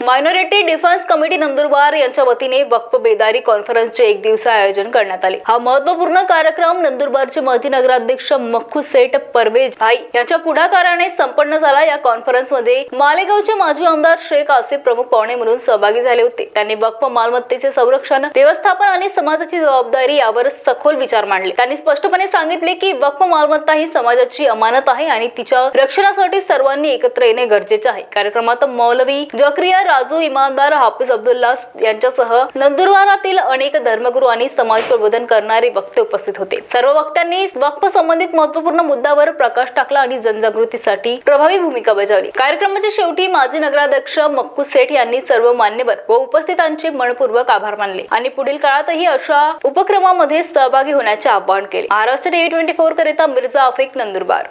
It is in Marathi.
मायनॉरिटी डिफेन्स कमिटी नंदुरबार यांच्या वतीने वक्फ बेदारी कॉन्फरन्सचे एक दिवस आयोजन करण्यात आले. हा महत्त्वपूर्ण कार्यक्रम नंदुरबारचे माजी नगराध्यक्ष मख्खू सेठ परवेज भाई यांच्या पुढाकाराने संपन्न झाला. या कॉन्फरन्समध्ये मालेगावचे माजी आमदार शेख आसिफ प्रमुख पाहुणे म्हणून सहभागी झाले होते. त्यांनी वक्फ मालमत्तेचे संरक्षण व्यवस्थापन आणि समाजाची जबाबदारी यावर सखोल विचार मांडले. त्यांनी स्पष्टपणे सांगितले की वक्फ मालमत्ता ही समाजाची अमानत आहे आणि तिच्या रक्षणासाठी सर्वांनी एकत्र येणे गरजेचे आहे. कार्यक्रमात मौलवी जक्रिया राजू इमानदार हाफिज अब्दुल्ला यांच्यासह नंदुरबारातील अनेक धर्मगुरू आणि समाज प्रबोधन करणारे वक्ते उपस्थित होते. सर्व वक्त्यांनी वक्फ संबंधित महत्त्वपूर्ण मुद्द्यावर प्रकाश टाकला आणि जनजागृतीसाठी प्रभावी भूमिका बजावली. कार्यक्रमाच्या शेवटी माजी नगराध्यक्ष मक्कू सेठ यांनी सर्व मान्यवर व उपस्थितांचे मनपूर्वक आभार मानले आणि पुढील काळातही अशा उपक्रमामध्ये सहभागी होण्याचे आवाहन केले. महाराष्ट्र डे ट्वेंटी फोर करिता मिर्झा अफेक नंदुरबार.